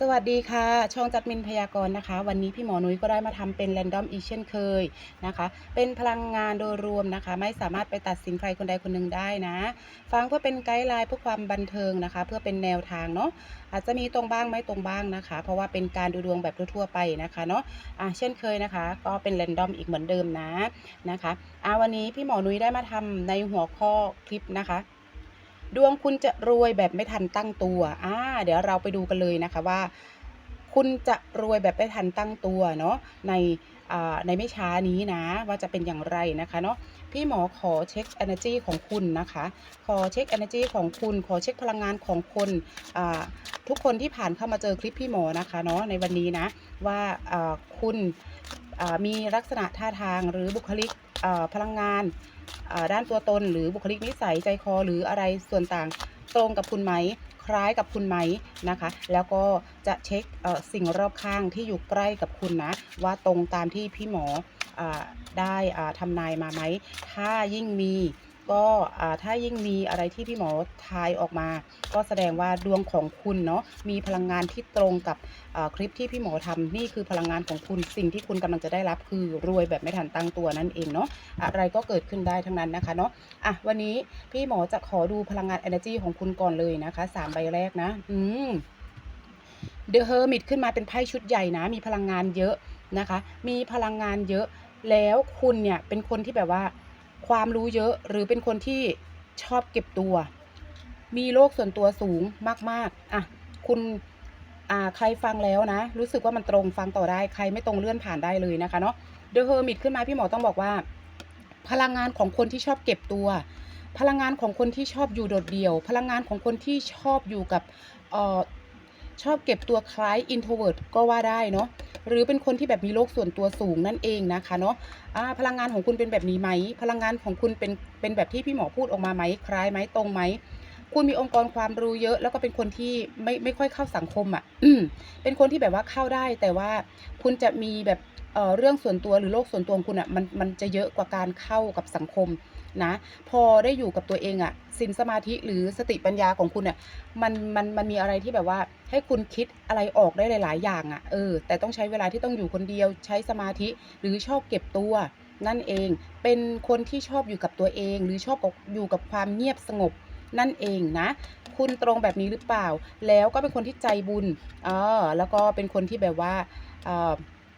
สวัสดีค่ะ ช่องจัดมินพยากรณ์นะคะ วันนี้พี่หมอนุ้ยก็ได้มาทำเป็นแรนดอมอีเช่นเคยนะคะ เป็นพลังงานโดยรวมนะคะ ไม่สามารถไปตัดสินใครคนใดคนหนึ่งได้นะ ฟังเพื่อเป็นไกด์ไลน์เพื่อความบันเทิงนะคะ เพื่อเป็นแนวทางเนาะอาจจะมีตรงบ้างไม่ตรงบ้างนะคะ เพราะว่าเป็นการดูดวงแบบทั่วไปนะคะเนาะอะเช่นเคยนะคะ ก็เป็นแรนดอมอีกเหมือนเดิมนะนะคะอะวันนี้พี่หมอนุ้ยได้มาทำในหัวข้อคลิปนะคะ ดวงคุณจะรวยแบบไม่ทันตั้งตัวอ่าเดี๋ยวเราไปดูกันเลยนะคะว่า คุณจะรวยแบบไม่ทันตั้งตัวเนาะในอ่าในไม่ช้านี้นะ ว่าจะเป็นอย่างไรนะคะเนาะพี่หมอขอเช็ค energy ของคุณนะคะ ขอเช็ค energy ของคุณ ขอเช็คพลังงานของคนอ่าทุกคนที่ผ่านเข้ามาเจอคลิปพี่หมอนะคะเนาะในวันนี้นะว่าอ่าคุณอ่ามีลักษณะท่าทางหรือบุคลิกอ่าพลังงาน ด้านตัวตนหรือบุคลิกนิสัยใจคอหรืออะไรส่วนต่างตรงกับคุณไหม คล้ายกับคุณไหมนะคะ แล้วก็จะเช็คสิ่งรอบข้างที่อยู่ใกล้กับคุณนะ ว่าตรงตามที่พี่หมออได้ทำนายมาไหม ถ้ายิ่งมี ก็ถ้ายิ่งมีอะไรที่พี่หมอทายออกมา ก็แสดงว่าดวงของคุณเนาะมีพลังงานที่ตรงกับคลิปที่พี่หมอทำนี่คือพลังงานของคุณสิ่งที่คุณกำลังจะได้รับคือรวยแบบไม่ทันตั้งตัวนั่นเองเนาะอะไรก็เกิดขึ้นได้ทั้งนั้นนะคะเนาะอะวันนี้พี่หมอจะขอดูพลังงาน energy ของคุณก่อนเลยนะคะสามใบแรกนะ อืม The Hermit ขึ้นมาเป็นไพ่ชุดใหญ่นะ มีพลังงานเยอะนะคะ มีพลังงานเยอะแล้วคุณเนี่ยเป็นคนที่แบบว่า ความรู้เยอะหรือเป็นคนที่ชอบเก็บตัว มีโลกส่วนตัวสูงมาก ๆ อะ คุณอ่าใครฟังแล้วนะ รู้สึกว่ามันตรงฟังต่อได้ ใครไม่ตรงเลื่อนผ่านได้เลยนะคะเนาะ The Hermit ขึ้นมาพี่หมอต้องบอกว่า พลังงานของคนที่ชอบเก็บตัว พลังงานของคนที่ชอบอยู่โดดเดี่ยว พลังงานของคนที่ชอบอยู่กับเอ่อชอบเก็บตัวคล้าย introvert ก็ว่าได้เนาะ หรือเป็นคนที่แบบมีโลกส่วนตัวสูงนั่นเองนะคะเนาะะพลังงานของคุณเป็นแบบนี้ไหม พลังงานของคุณเป็นเป็นแบบที่พี่หมอพูดออกมาไหมคล้ายไหมตรงไหมคุณมีองค์กรความรู้เยอะ แล้วก็เป็นคนที่ไม่ไม่ค่อยเข้าสังคมอะ่ะเป็นคนที่แบบว่าเข้าได้แต่ว่าคุณจะมีแบบ เเรื่องส่วนตัวหรือโลกส่วนตัวของคุณอะ่ะมันมันจะเยอะกว่าการเข้ากับสังคมนะพอได้อยู่กับตัวเองอะ่ะสินสมาธิหรือสติปัญญาของคุณอะ่ะมันมันมันมีอะไรที่แบบว่า ให้คุณคิดอะไรออกได้หลาย ๆ อย่างอะ่ะเออแต่ต้องใช้เวลาที่ต้องอยู่คนเดียวใช้สมาธิหรือชอบเก็บตัวนั่นเอง เป็นคนที่ชอบอยู่กับตัวเอง หรือชอบอยู่กับความเงียบสงบนั่นเองนะ คุณตรงแบบนี้หรือเปล่า แล้วก็เป็นคนที่ใจบุญเออแล้วก็เป็นคนที่แบบว่าเออ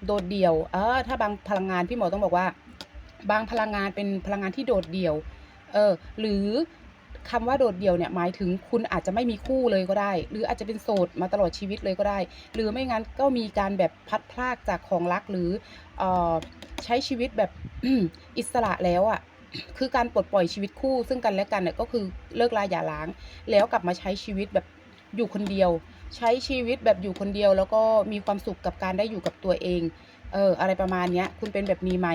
โดดเดี่ยว เออ ถ้าบางพลังงานพี่หมอต้องบอกว่า บางพลังงานเป็นพลังงานที่โดดเดี่ยว เออ หรือคำว่าโดดเดี่ยวเนี่ยหมายถึงคุณอาจจะไม่มีคู่เลยก็ได้ หรืออาจจะเป็นโสดมาตลอดชีวิตเลยก็ได้ หรือไม่งั้นก็มีการแบบพัดพรากจากของรักหรือเออใช้ชีวิตแบบอิสระแล้วอะ่ะคือการปลดปล่อยชีวิตคู่ซึ่งกันและกันเนี่ยก็คือเลิกลาอย่าร้าง แล้วกลับมาใช้ชีวิตแบบอยู่คนเดียว ใช้ชีวิตแบบอยู่คนเดียว แล้วก็มีความสุขกับการได้อยู่กับตัวเอง เออ อะไรประมาณเนี้ย คุณเป็นแบบนี้ไหม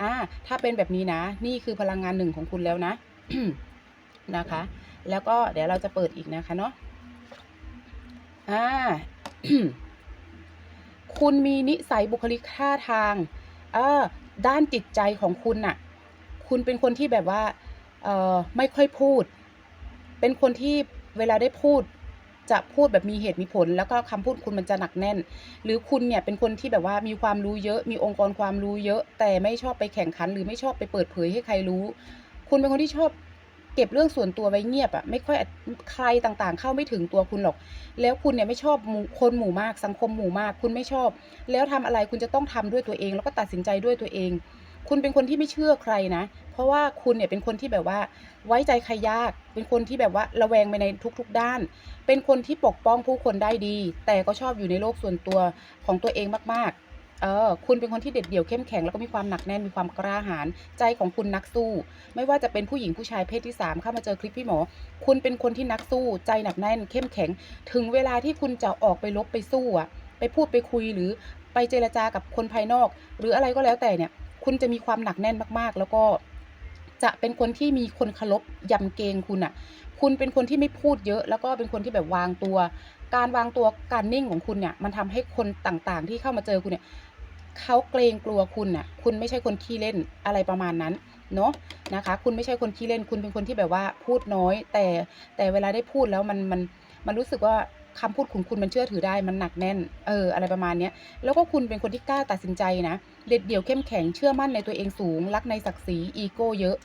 อ่าถ้าเป็นแบบนี้นะ นี่คือพลังงานหนึ่งของคุณแล้วนะ นะคะ แล้วก็เดี๋ยวเราจะเปิดอีกนะคะเนาะ อ่า คุณมีนิสัยบุคลิกท่าทาง เออ ด้านจิตใจของคุณน่ะ คุณเป็นคนที่แบบว่า เออไม่ค่อยพูด เป็นคนที่เวลาได้พูด จะพูดแบบมีเหตุมีผล แล้วก็คำพูดคุณมันจะหนักแน่น หรือคุณเนี่ยเป็นคนที่แบบว่ามีความรู้เยอะ มีองค์กรความรู้เยอะ แต่ไม่ชอบไปแข่งขัน หรือไม่ชอบไปเปิดเผยให้ใครรู้ คุณเป็นคนที่ชอบเก็บเรื่องส่วนตัวไว้เงียบอะไม่ค่อยใครต่างๆ เข้าไม่ถึงตัวคุณหรอก แล้วคุณเนี่ยไม่ชอบคนหมู่มากสังคมหมู่มาก คุณไม่ชอบ แล้วทำอะไรคุณจะต้องทำด้วยตัวเอง แล้วก็ตัดสินใจด้วยตัวเอง คุณเป็นคนที่ไม่เชื่อใครนะ เพราะว่าคุณเนี่ยเป็นคนที่แบบว่า ไว้ใจใครยาก เป็นคนที่แบบว่าระแวงไปในทุกๆด้าน เป็นคนที่ปกป้องผู้คนได้ดี แต่ก็ชอบอยู่ในโลกส่วนตัวของตัวเองมากๆ เออ คุณเป็นคนที่เด็ดเดี่ยวเข้มแข็งแล้วก็มีความหนักแน่น มีความกล้าหาญ ใจของคุณนักสู้ ไม่ว่าจะเป็นผู้หญิงผู้ชายเพศที่ 3 เข้ามาเจอคลิปพี่หมอ คุณเป็นคนที่นักสู้ ใจหนักแน่น เข้มแข็ง ถึงเวลาที่คุณจะออกไปลบไปสู้อะไปพูดไปคุยหรือไปเจรจากับคนภายนอก หรืออะไรก็แล้วแต่เนี่ย คุณจะมีความหนักแน่นมากๆ แล้วก็ จะเป็นคนที่มีคนเคารพยำเกรงคุณอะคุณเป็นคนที่ไม่พูดเยอะ แล้วก็เป็นคนที่แบบวางตัว การวางตัวการนิ่งของคุณเนี่ย มันทำให้คนต่างๆ ที่เข้ามาเจอคุณเนี่ยเขาเกรงกลัวคุณน่ะ คุณไม่ใช่คนขี้เล่นอะไรประมาณนั้นเนาะนะคะ คุณไม่ใช่คนขี้เล่น คุณเป็นคนที่แบบว่าพูดน้อย แต่แต่เวลาได้พูดแล้วมันมันมันรู้สึกว่า คำพูดของคุณมันเชื่อถือได้มันหนักแน่น เออ อะไรประมาณเนี้ยแล้วก็คุณเป็นคนที่กล้าตัดสินใจนะเด็ดเดี่ยวเข้มแข็งเชื่อมั่นในตัวเองสูง รักในศักดิ์ศรีอีโก้เยอะ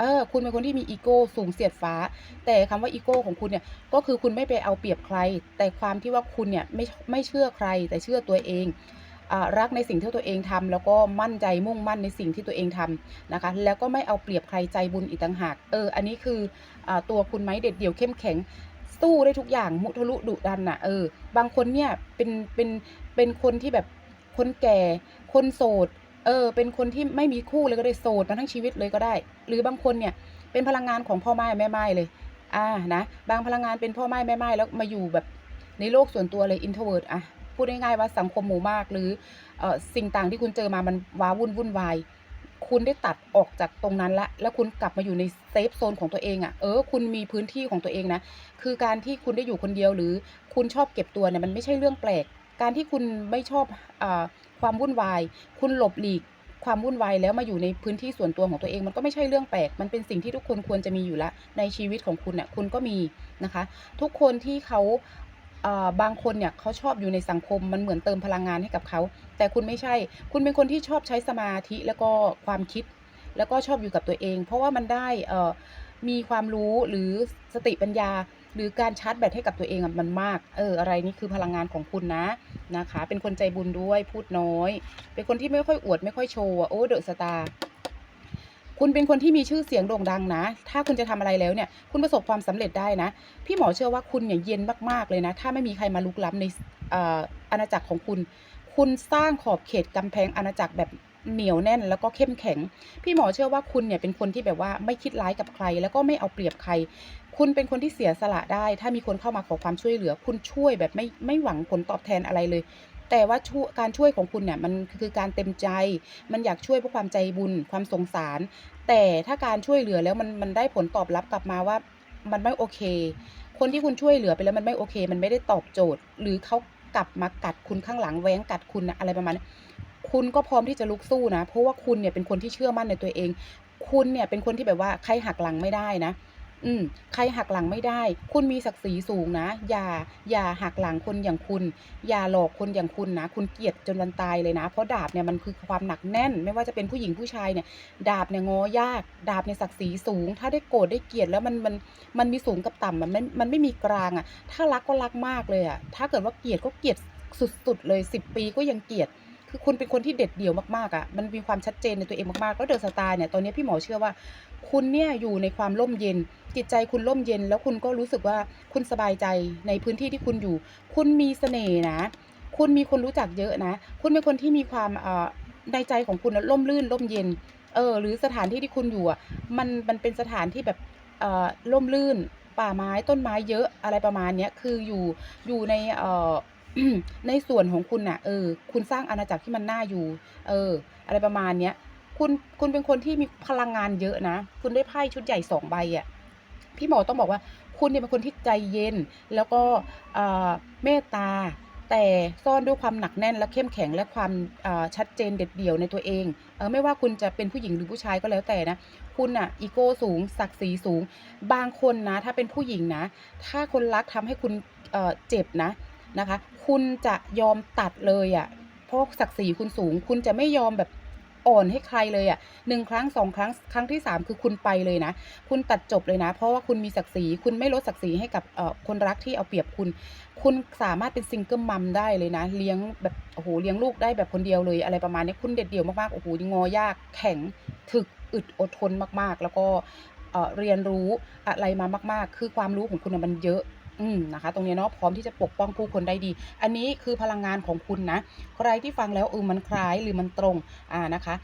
เออคุณเป็นคนที่มีอีโก้สูงเสียดฟ้า แต่คำว่าอีโก้ของคุณเนี่ยก็คือคุณไม่ไปเอาเปรียบใคร แต่ความที่ว่าคุณเนี่ยไม่ไม่เชื่อใคร แต่เชื่อตัวเองรักในสิ่งที่ตัวเองทำแล้วก็มั่นใจมุ่งมั่นในสิ่งที่ตัวเองทำนะคะ แล้วก็ไม่เอาเปรียบใครใจบุญอีกต่างหาก เออ อันนี้คืออตัวคุณไหมเด็ดเดี่ยวเข้มแข็ง สู้ได้ทุกอย่างมุทะลุดุดันนะเออ บางคนเนี่ยเป็นเป็นเป็นคนที่แบบคนแก่ คนโสด เออ เป็นคนที่ไม่มีคู่เลยก็ได้โสดมาทั้งชีวิตเลยก็ได้ หรือบางคนเนี่ยเป็นพลังงานของพ่อไม้แม่ไม้เลย อ่านะบางพลังงานเป็นพ่อไม้แม่ไม้แล้วมาอยู่แบบในโลกส่วนตัวเลย introvert อะพูดง่ายๆว่าสังคมหมู่มากหรือเออสิ่งต่างที่คุณเจอมามันว้าวุ่นวุ่นวาย คุณได้ตัดออกจากตรงนั้นละ แล้วคุณกลับมาอยู่ในเซฟโซนของตัวเองอะ่ะ เออ คุณมีพื้นที่ของตัวเองนะ คือการที่คุณได้อยู่คนเดียวหรือคุณชอบเก็บตัวเนี่ยมันไม่ใช่เรื่องแปลก การที่คุณไม่ชอบอความวุ่นวาย คุณหลบหลีกความวุ่นวายแล้วมาอยู่ในพื้นที่ส่วนตัวของตัวเองมันก็ไม่ใช่เรื่องแปลก มันเป็นสิ่งที่ทุกคนควรจะมีอยู่ล้วในชีวิตของคุณน่ะคุณก็มีนะคะ ทุกคนที่เขา บางคนเนี่ยเขาชอบอยู่ในสังคมมันเหมือนเติมพลังงานให้กับเขา แต่คุณไม่ใช่ คุณเป็นคนที่ชอบใช้สมาธิแล้วก็ความคิด แล้วก็ชอบอยู่กับตัวเอง เพราะว่ามันได้อ่อมีความรู้หรือสติปัญญา หรือการชาร์จแบตให้กับตัวเองอะมันมาก เอออะไรนี่คือพลังงานของคุณนะนะคะ เป็นคนใจบุญด้วยพูดน้อย เป็นคนที่ไม่ค่อยอวดไม่ค่อยโชว์โอ้เดอะสตาร์ คุณเป็นคนที่มีชื่อเสียงโด่งดังนะ ถ้าคุณจะทำอะไรแล้วเนี่ย คุณประสบความสำเร็จได้นะ พี่หมอเชื่อว่าคุณเนี่ยเย็นมากๆเลยนะ ถ้าไม่มีใครมาลุกล้ำในอาณาจักรของคุณ คุณสร้างขอบเขตกำแพงอาณาจักรแบบเหนียวแน่นแล้วก็เข้มแข็ง พี่หมอเชื่อว่าคุณเนี่ยเป็นคนที่แบบว่าไม่คิดร้ายกับใคร แล้วก็ไม่เอาเปรียบใคร คุณเป็นคนที่เสียสละได้ ถ้ามีคนเข้ามาขอความช่วยเหลือ คุณช่วยแบบไม่ไม่หวังผลตอบแทนอะไรเลย แต่ว่าการช่วยของคุณเนี่ยมันคือการเต็มใจ มันอยากช่วยเพราะความใจบุญ ความสงสาร แต่ถ้าการช่วยเหลือแล้วมันมันได้ผลตอบรับกลับมาว่ามันไม่โอเค คนที่คุณช่วยเหลือไปแล้วมันไม่โอเค มันไม่ได้ตอบโจทย์ หรือเขากลับมากัดคุณข้างหลังแหว้งกัดคุณนะอะไรประมาณนั้นคุณก็พร้อมที่จะลุกสู้นะ เพราะว่าคุณเนี่ยเป็นคนที่เชื่อมั่นในตัวเอง คุณเนี่ยเป็นคนที่แบบว่าใครหักหลังไม่ได้นะ อืมใครหักหลังไม่ได้ คุณมีศักดิ์ศรีสูงนะ อย่า อย่าหักหลังคนอย่างคุณ อย่าหลอกคนอย่างคุณนะ คุณเกลียดจนวันตายเลยนะ เพราะดาบเนี่ยมันคือความหนักแน่น ไม่ว่าจะเป็นผู้หญิงผู้ชายเนี่ย ดาบเนี่ยงอยาก ดาบในยศักดิ์ศรีสูง ถ้าได้โกรธได้เกลียดแล้วมัน มัน มันมีสูงกับต่ำมันไม่มันไม่มีกลางอะ่ะ ถ้ารักก็รักมากเลยอะ่ะ ถ้าเกิดว่าเกลียดก็เกลียดสุดๆเลยสิบปีก็ยังเกลียด คือคุณเป็นคนที่เด็ดเดี่ยวมากๆอะ่ะ มันมีความชัดเจนในตัวเองมากๆ แล้วเดอะสตาร์เนี่ย ตอนนี้พี่หมอเชื่อว่า คุณเนี่ยอยู่ในความร่มเย็น จิตใจคุณร่มเย็น แล้วคุณก็รู้สึกว่าคุณสบายใจในพื้นที่ที่คุณอยู่ คุณมีเสน่ห์นะ คุณมีคนรู้จักเยอะนะ คุณเป็นคนที่มีความเอ่อในใจของคุณร่มรื่นร่มเย็น เออ หรือสถานที่ที่คุณอยู่อะ มัน มันเป็นสถานที่แบบเอ่อร่มรื่น ป่าไม้ต้นไม้เยอะอะไรประมาณเนี้ยคืออยู่ อยู่ในเอ่อ ในส่วนของคุณน่ะ เออ คุณสร้างอาณาจักรที่มันน่าอยู่ เออ อะไรประมาณเนี้ย คุณ คุณเป็นคนที่มีพลังงานเยอะนะ คุณได้ไพ่ชุดใหญ่สองใบอะ่ะ พี่หมอต้องบอกว่า คุณเนี่ยเป็นคนที่ใจเย็น แล้วก็เอ่อเมตตา แต่ซ่อนด้วยความหนักแน่นและเข้มแข็งและความอ่อชัดเจนเด็ดเดี่ยวในตัวเองเออไม่ว่าคุณจะเป็นผู้หญิงหรือผู้ชายก็แล้วแต่นะ คุณอะอีโก้สูง ศักดิ์ศรีสูง บางคนนะ ถ้าเป็นผู้หญิงนะ ถ้าคนรักทำให้คุณอ่อเจ็บนะ นะคะ คุณจะยอมตัดเลยอะเพราะศักดิ์ศรีคุณสูง คุณจะไม่ยอมแบบอ่อนให้ใครเลยอะหนึ่งครั้งสองครั้งครั้งที่สามคือคุณไปเลยนะ คุณตัดจบเลยนะ เพราะว่าคุณมีศักดิ์ศรีคุณไม่ลดศักดิ์ศรีให้กับเอ่อคนรักที่เอาเปรียบคุณ คุณสามารถเป็นซิงเกิลมัมได้เลยนะ เลี้ยงแบบโอ้โหเลี้ยงลูกได้แบบคนเดียวเลยอะไรประมาณนี้คุณเด็ดเดี่ยวมากๆโอ้โหงอยากแข็งถึกอึดอดทนมากๆ แล้วก็เรียนรู้อะไรมามาก ๆ คือความรู้ของคุณมันเยอะ อืมนะคะ ตรงนี้เนาะพร้อมที่จะปกป้องผู้คนได้ดี อันนี้คือพลังงานของคุณนะ ใครที่ฟังแล้วเออมันคล้ายหรือมันตรงอ่านะคะ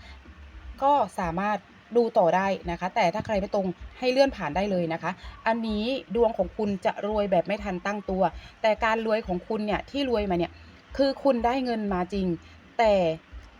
ก็สามารถดูต่อได้นะคะ แต่ถ้าใครไม่ตรงให้เลื่อนผ่านได้เลยนะคะ อันนี้ดวงของคุณจะรวยแบบไม่ทันตั้งตัว แต่การรวยของคุณเนี่ยที่รวยมาเนี่ยคือคุณได้เงินมาจริง แต่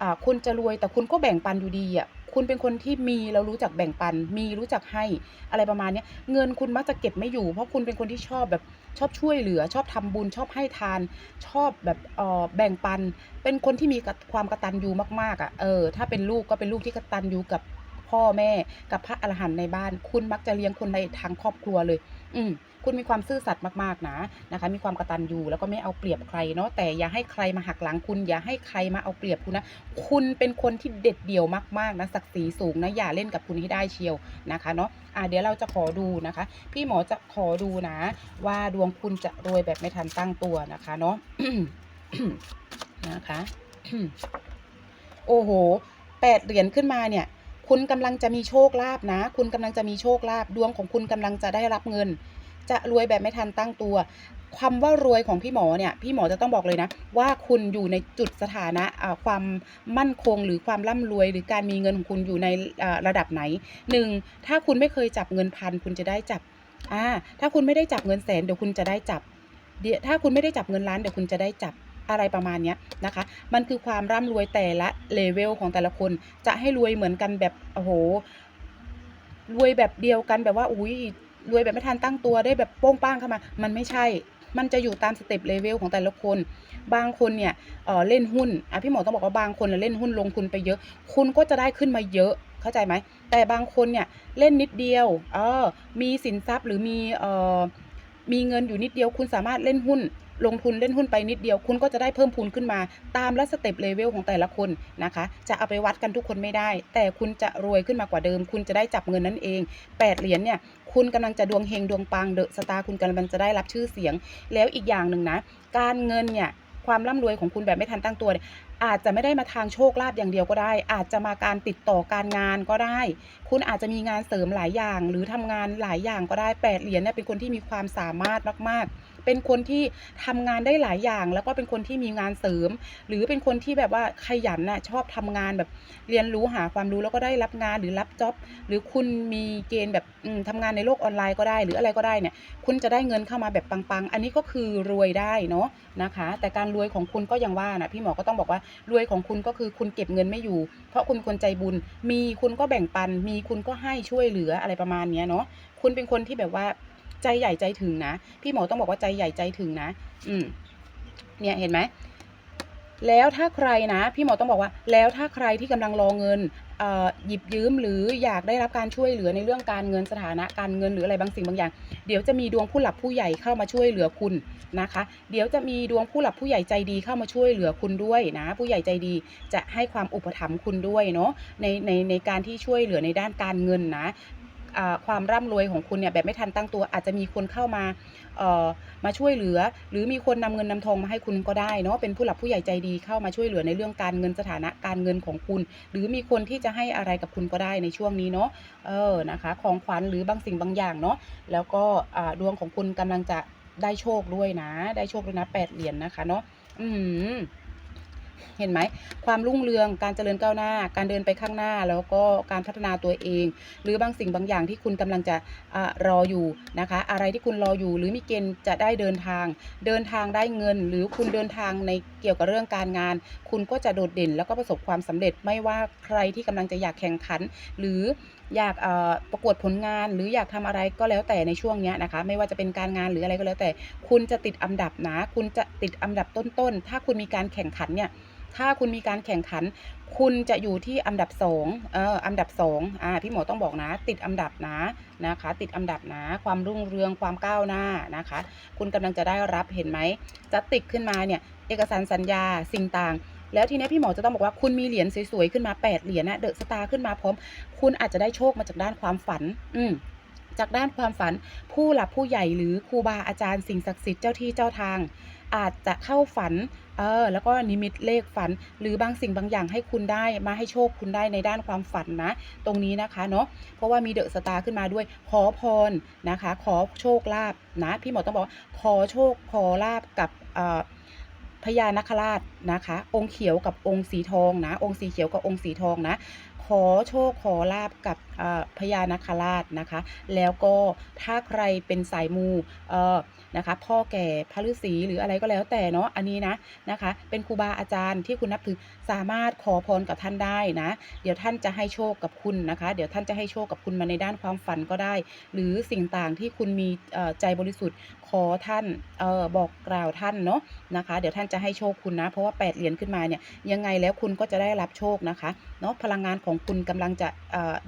อ่าคุณจะรวยแต่คุณก็แบ่งปันอยู่ดีอะ คุณเป็นคนที่มีแล้วรู้จักแบ่งปัน มีรู้จักให้อะไรประมาณนี้เงินคุณมักจะเก็บไม่อยู่ เพราะคุณเป็นคนที่ชอบแบบชอบช่วยเหลือ ชอบทำบุญชอบให้ทาน ชอบแบบเอ่อแบ่งปัน เป็นคนที่มีกะความกระตัญญูมากๆอะเออถ้าเป็นลูกก็เป็นลูกที่กระตัญญูกับพ่อแม่กับพระอรหันต์ในบ้าน คุณมักจะเลี้ยงคนในทางครอบครัวเลย อืม คุณมีความซื่อสัตย์มากๆนะนะคะ มีความกตัญญูแล้วก็ไม่เอาเปรียบใครเนาะแต่อย่าให้ใครมาหักหลังคุณ อย่าให้ใครมาเอาเปรียบคุณนะคุณเป็นคนที่เด็ดเดี่ยวมากๆนะศักดิ์ศรีสูงนะอย่าเล่นกับคุณให้ได้เชียวนะคะเนาะอะเดี๋ยวเราจะขอดูนะคะ พี่หมอจะขอดูนะ ว่าดวงคุณจะรวยแบบไม่ทันตั้งตัวนะคะเนาะนะคะโอ้โหแปดเหรียญขึ้นมาเนี่ย คุณกำลังจะมีโชคลาภนะ คุณกำลังจะมีโชคลาภดวงของคุณกำลังจะได้รับเงิน จะรวยแบบไม่ทันตั้งตัวคำว่ารวยของพี่หมอเนี่ยพี่หมอจะต้องบอกเลยนะ ว่าคุณอยู่ในจุดสถานะความมั่นคงหรือความร่ำรวย หรือการมีเงินของคุณอยู่ในระดับไหนหนึ่งถ้าคุณไม่เคยจับเงินพันคุณจะได้จับอ่าถ้าคุณไม่ได้จับเงินแสนเดี๋ยวคุณจะได้จับเดี๋ยวถ้าคุณไม่ได้จับเงินล้านเดี๋ยวคุณจะได้จับอะไรประมาณนี้นะคะ มันคือความร่ำรวยแต่ละเลเวลของแต่ละคน จะให้รวยเหมือนกันแบบโอ้โหรวยแบบเดียวกันแบบว่าอุ้ย รวยแบบไม่ทันตั้งตัวได้แบบโป้งป้างเข้ามา มันไม่ใช่ มันจะอยู่ตามสเต็ปเลเวลของแต่ละคน บางคนเนี่ยเเล่นหุ้นอะพี่หมอต้องบอกว่าบางคนเล่นหุ้นลงทุนไปเยอะ คุณก็จะได้ขึ้นมาเยอะเข้าใจไหม แต่บางคนเนี่ยเล่นนิดเดียวเออมีสินทรัพย์หรือมีเออมีเงินอยู่นิดเดียว คุณสามารถเล่นหุ้น ลงทุนเล่นหุ้นไปนิดเดียว คุณก็จะได้เพิ่มพูนขึ้นมา ตามละสเต็ปเลเวลของแต่ละคนนะคะ จะเอาไปวัดกันทุกคนไม่ได้ แต่คุณจะรวยขึ้นมากว่าเดิม คุณจะได้จับเงินนั่นเองแปดเหรียญเนี่ยคุณกำลังจะดวงเฮงดวงปังเดอะสตาร์คุณกำลังจะได้รับชื่อเสียง แล้วอีกอย่างหนึ่งนะ การเงินเนี่ยความร่ำรวยของคุณแบบไม่ทันตั้งตัวเนี่ยอาจจะไม่ได้มาทางโชคลาภอย่างเดียวก็ได้ อาจจะมาการติดต่อการงานก็ได้ คุณอาจจะมีงานเสริมหลายอย่าง หรือทำงานหลายอย่างก็ได้แปดเหรียญเนี่ยเป็นคนที่มีความสามารถมากๆ เป็นคนที่ทำงานได้หลายอย่าง แล้วก็เป็นคนที่มีงานเสริม หรือเป็นคนที่แบบว่าขยันน่ะชอบทำงานแบบเรียนรู้หาความรู้แล้วก็ได้รับงานหรือรับจ็อบหรือคุณมีเกณฑ์แบบอืมทำงานในโลกออนไลน์ก็ได้ หรืออะไรก็ได้เนี่ยคุณจะได้เงินเข้ามาแบบปังๆ อันนี้ก็คือรวยได้เนาะนะคะ แต่การรวยของคุณก็ยังว่านะพี่หมอก็ต้องบอกว่ารวยของคุณก็คือคุณเก็บเงินไม่อยู่ เพราะคุณคนใจบุญ มีคุณก็แบ่งปัน มีคุณก็ให้ช่วยเหลืออะไรประมาณนี้เนาะคุณเป็นคนที่แบบว่า ใจใหญ่ใจถึงนะ พี่หมอต้องบอกว่าใจใหญ่ใจถึงนะ อืม เนี่ยเห็นไหมแล้วถ้าใครนะ พี่หมอต้องบอกว่า แล้วถ้าใครที่กำลังรอเงินหยิบยืมหรืออยากได้รับการช่วยเหลือในเรื่องการเงินสถานะการเงินหรืออะไรบางสิ่งบางอย่าง เดี๋ยวจะมีดวงผู้หลักผู้ใหญ่เข้ามาช่วยเหลือคุณนะคะ เดี๋ยวจะมีดวงผู้หลักผู้ใหญ่ใจดีเข้ามาช่วยเหลือคุณด้วยนะ ผู้ใหญ่ใจดีจะให้ความอุปถัมภ์คุณด้วยเนาะในในในการที่ช่วยเหลือในด้านการเงินนะ ความร่ำรวยของคุณเนี่ยแบบไม่ทันตั้งตัว อาจจะมีคนเข้ามาเอ่อมาช่วยเหลือ หรือมีคนนำเงินนำทองมาให้คุณก็ได้เนาะเป็นผู้หลักผู้ใหญ่ใจดีเข้ามาช่วยเหลือในเรื่องการเงินสถานะการเงินของคุณ หรือมีคนที่จะให้อะไรกับคุณก็ได้ในช่วงนี้เนาะเออนะคะของขวัญหรือบางสิ่งบางอย่างเนาะแล้วก็ดวงของคุณกำลังจะได้โชคด้วยนะ ได้โชคด้วยนะแปดเหรียญนะคะเนาะอืม เห็นไหมความรุ่งเรืองการเจริญก้าวหน้า การเดินไปข้างหน้า แล้วก็การพัฒนาตัวเอง หรือบางสิ่งบางอย่างที่คุณกำลังจะอารออยู่นะคะ อะไรที่คุณรออยู่ หรือมีเกณฑ์จะได้เดินทาง เดินทางได้เงิน หรือคุณเดินทางในเกี่ยวกับเรื่องการงาน คุณก็จะโดดเด่น แล้วก็ประสบความสำเร็จไม่ว่าใครที่กำลังจะอยากแข่งขัน หรืออยากประกวดผลงาน หรืออยากทำอะไรก็แล้วแต่ในช่วงนี้นะคะ ไม่ว่าจะเป็นการงานหรืออะไรก็แล้วแต่ คุณจะติดอันดับนะ คุณจะติดอันดับต้นๆ ถ้าคุณมีการแข่งขันเนี่ย ถ้าคุณมีการแข่งขัน คุณจะอยู่ที่อันดับสองเอออันดับสองอ่าพี่หมอต้องบอกนะ ติดอันดับนะนะคะ ติดอันดับนะ ความรุ่งเรืองความก้าวหน้านะคะ คุณกำลังจะได้รับเห็นไหมจะติดขึ้นมาเนี่ยเอกสารสัญญาสิ่งต่างแล้วทีนี้พี่หมอจะต้องบอกว่าคุณมีเหรียญสวยๆขึ้นมาแปดเหรียญนะเดอะสตาร์ขึ้นมาพร้อม คุณอาจจะได้โชคมาจากด้านความฝัน อืมจากด้านความฝัน ผู้หลักผู้ใหญ่หรือครูบาอาจารย์สิ่งศักดิ์สิทธิ์เจ้าที่เจ้าทาง อาจจะเข้าฝันเออแล้วก็นิมิตเลขฝัน หรือบางสิ่งบางอย่างให้คุณได้มาให้โชคคุณได้ในด้านความฝันนะ ตรงนี้นะคะเนาะเพราะว่ามีเดอะสตาร์ขึ้นมาด้วย ขอพรนะคะ ขอโชคลาภนะพี่หมอต้องบอกขอโชคขอลาภกับพญานาคราชนะคะ องค์เขียวกับองค์สีทองนะ องค์สีเขียวกับองค์สีทองนะ ขอโชคขอลาบกับพญานาคราชนะคะ แล้วก็ถ้าใครเป็นสายมูนะคะ พ่อแก่พระฤาษีหรืออะไรก็แล้วแต่เนาะอันนี้นะนะคะ เป็นครูบาอาจารย์ที่คุณนับถือสามารถขอพรกับท่านได้นะ เดี๋ยวท่านจะให้โชคกับคุณนะคะ เดี๋ยวท่านจะให้โชคกับคุณมาในด้านความฝันก็ได้ หรือสิ่งต่างที่คุณมีใจบริสุทธิ์ขอท่านออบอกกล่าวท่านเนาะนะคะ เดี๋ยวท่านจะให้โชคคุณนะ เพราะว่าแปดเหรียญขึ้นมาเนี่ยยังไงแล้วคุณก็จะได้รับโชคนะคะเนาะพลังงานของคุณกำลังจะ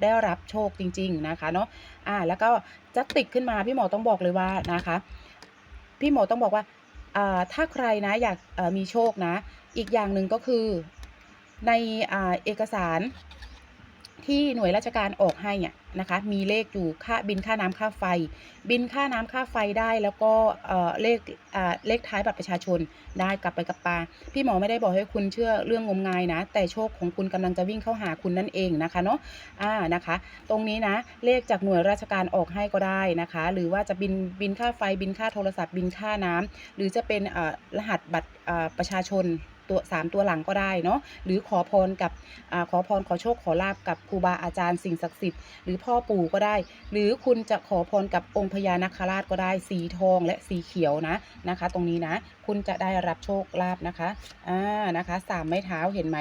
ได้รับโชคจริง ๆ นะคะเนาะอ่าแล้วก็จะติดขึ้นมาพี่หมอต้องบอกเลยว่านะคะ พี่หมอต้องบอกว่าถ้าใครนะอยากมีโชคนะ อีกอย่างหนึ่งก็คือในอเอกสาร ที่หน่วยราชการออกให้เนี่ยนะคะ มีเลขอยู่ค่าบินค่าน้ำค่าไฟ บินค่าน้ำค่าไฟได้แล้วก็เออเลขอ่าเลขท้ายบัตรประชาชนได้กลับไปกับมาพี่หมอไม่ได้บอกให้คุณเชื่อเรื่องงมงายนะ แต่โชคของคุณกำลังจะวิ่งเข้าหาคุณนั่นเองนะคะเนาะอ่านะคะ ตรงนี้นะเลขจากหน่วยราชการออกให้ก็ได้นะคะ หรือว่าจะบินบินค่าไฟบินค่าโทรศัพท์บินค่าน้ำหรือจะเป็นเออรหัสบัตรเออประชาชน ตัวสามตัวหลังก็ได้เนาะหรือขอพรกับอขอพรขอโชคขอลาบกับครูบาอาจารย์สิ่งศักดิ์สิทธิ์หรือพ่อปู่ก็ได้ หรือคุณจะขอพรกับองค์พญานาคราชก็ได้สีทองและสีเขียวนะนะคะ ตรงนี้นะ คุณจะได้รับโชคลาบนะคะอ่านะคะสามไม้เท้าเห็นไหม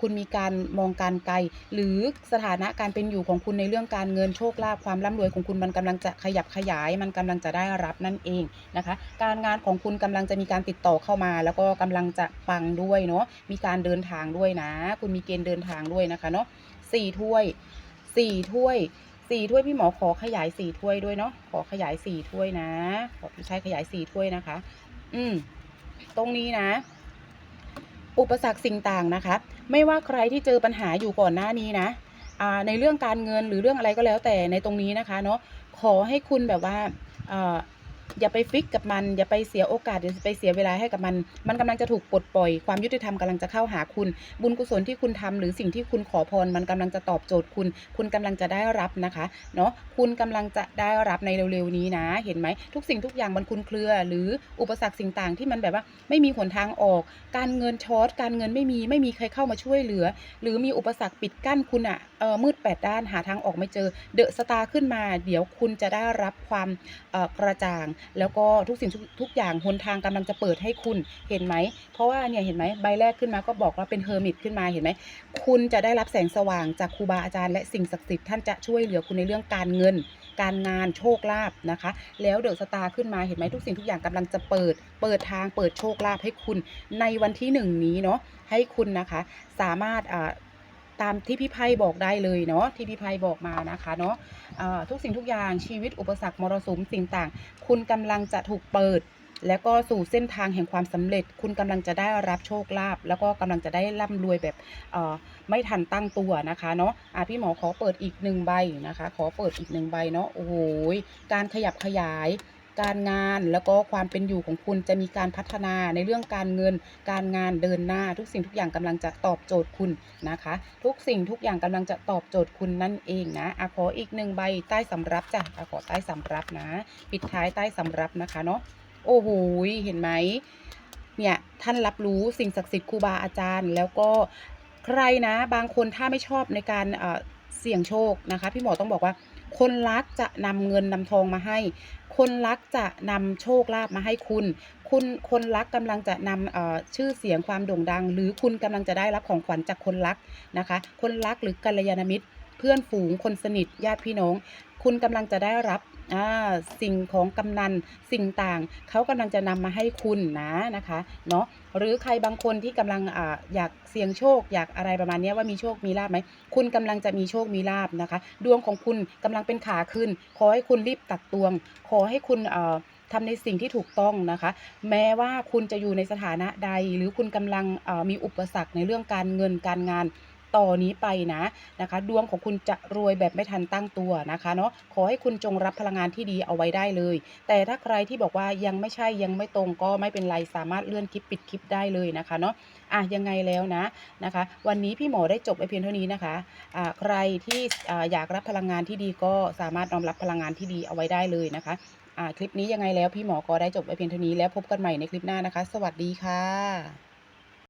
คุณมีการมองการไกล หรือสถานะการเป็นอยู่ของคุณในเรื่องการเงินโชคลาภความร่ำรวยของคุณมันกำลังจะขยับขยาย มันกำลังจะได้รับนั่นเองนะคะ การงานของคุณกำลังจะมีการติดต่อเข้ามา แล้วก็กำลังจะปังด้วยเนาะมีการเดินทางด้วยนะ คุณมีเกณฑ์เดินทางด้วยนะคะเนาะสี่ถ้วยสี่ถ้วยสี่ถ้วยพี่หมอขอขยายสี่ถ้วยด้วยเนาะขอขยายสี่ถ้วยนะ ขอใช้ขยายสี่ถ้วยนะคะ อืมตรงนี้นะ อุปสรรคสิ่งต่างนะคะ ไม่ว่าใครที่เจอปัญหาอยู่ก่อนหน้านี้นะในเรื่องการเงินหรือเรื่องอะไรก็แล้วแต่ในตรงนี้นะคะเนาะขอให้คุณแบบว่า อย่าไปฟิกกับมัน อย่าไปเสียโอกาสอย่าไปเสียเวลาให้กับมัน มันกำลังจะถูกปลดปล่อย ความยุติธรรมกำลังจะเข้าหาคุณ บุญกุศลที่คุณทำหรือสิ่งที่คุณขอพร มันกำลังจะตอบโจทย์คุณ คุณกำลังจะได้รับนะคะ เนาะคุณกำลังจะได้รับในเร็วๆนี้นะ เห็นไหม ทุกสิ่งทุกอย่างมันคลุนเครือ หรืออุปสรรคสิ่งต่างที่มันแบบว่า ไม่มีหนทางออก การเงินช็อต การเงินไม่มี ไม่มีใครเข้ามาช่วยเหลือ หรือมีอุปสรรคปิดกั้นคุณอะเออมืดแปดด้าน หาทางออกไม่เจอ เดอะสตาร์ขึ้นมา เดี๋ยวคุณจะได้รับความกระจ่างแล้วก็ทุกสิ่งทุกทุกอย่างหนทางกำลังจะเปิดให้คุณเห็นไหม เพราะว่าเนี่ยเห็นไหมใบแรกขึ้นมาก็บอกว่าเป็นเฮอร์มิตขึ้นมาเห็นไหม คุณจะได้รับแสงสว่างจากครูบาอาจารย์และสิ่งศักดิ์สิทธิ์ท่านจะช่วยเหลือคุณในเรื่องการเงิน การงานโชคลาภนะคะ แล้วเดอะสตาร์ขึ้นมาเห็นไหมทุกสิ่งทุกอย่างกำลังจะเปิด เปิดทางเปิดโชคลาภให้คุณในวันที่หนึ่งนี้เนาะให้คุณนะคะ สามารถ ตามที่พี่ไพ่บอกได้เลยเนาะที่พี่ไพ่บอกมานะคะเนาะอ่าทุกสิ่งทุกอย่างชีวิตอุปสรรคมรสุมสิ่งต่าง คุณกำลังจะถูกเปิด แล้วก็สู่เส้นทางแห่งความสำเร็จ คุณกำลังจะได้รับโชคลาภแล้วก็กำลังจะได้ร่ำรวยแบบไม่ทันตั้งตัวนะคะเนาะอะพี่หมอขอเปิดอีกหนึ่งใบนะคะ ขอเปิดอีกหนึ่งใบเนาะโอ้โหยการขยับขยาย การงานแล้วก็ความเป็นอยู่ของคุณจะมีการพัฒนาในเรื่องการเงิน การงานเดินหน้า ทุกสิ่งทุกอย่างกำลังจะตอบโจทย์คุณนะคะ ทุกสิ่งทุกอย่างกำลังจะตอบโจทย์คุณนั่นเองนะอะขออีกหนึ่งใบใต้สำรับจ้ะอะขอใต้สำรับนะ ปิดท้ายใต้สำรับนะคะเนาะโอ้โหเห็นไหมเนี่ยท่านรับรู้สิ่งศักดิ์สิทธิ์ครูบาอาจารย์ แล้วก็ใครนะ บางคนถ้าไม่ชอบในการเออเสี่ยงโชคนะคะ พี่หมอต้องบอกว่า คนรักจะนำเงินนำทองมาให้ คนรักจะนำโชคลาภมาให้คุณ คุณคนรักกำลังจะนำเอ่อชื่อเสียงความโด่งดัง หรือคุณกำลังจะได้รับของขวัญจากคนรักนะคะ คนรักหรือกัลยาณมิตร เพื่อนฝูงคนสนิทญาติพี่น้อง คุณกำลังจะได้รับ สิ่งของกำนันสิ่งต่าง เขากำลังจะนำมาให้คุณนะนะคะเนาะหรือใครบางคนที่กำลังออยากเสี่ยงโชค อยากอะไรประมาณนี้ว่ามีโชคมีลาบไหมคุณกำลังจะมีโชคมีลาบนะคะ ดวงของคุณกำลังเป็นขาขึ้น ขอให้คุณรีบตักตวง ขอให้คุณทำในสิ่งที่ถูกต้องนะคะ แม้ว่าคุณจะอยู่ในสถานะใด หรือคุณกำลังมีอุปสรรคในเรื่องการเงินการงาน ต่อนนี้ไปนะนะคะ ดวงของคุณจะรวยแบบไม่ทันตั้งตัวนะคะเนาะขอให้คุณจงรับพลังงานที่ดีเอาไว้ได้เลย แต่ถ้าใครที่บอกว่ายังไม่ใช่ยังไม่ตรงก็ไม่เป็นไรสามารถเลื่อนคลิปปิดคลิปได้เลยนะคะเนาะอะยังไงแล้วนะนะคะ วันนี้พี่หมอได้จบไปเพียงเท่านี้นะคะอ่าใครที่อ่าอยากรับพลังงานที่ดีก็สามารถนอมรับพลังงานที่ดีเอาไว้ได้เลยนะคะอ่าคลิปนี้ยังไงแล้วพี่หมอก็ได้จบไปเพียงเท่านี้แล้วพบกันใหม่ในคลิปหน้านะคะ สวัสดีค่ะ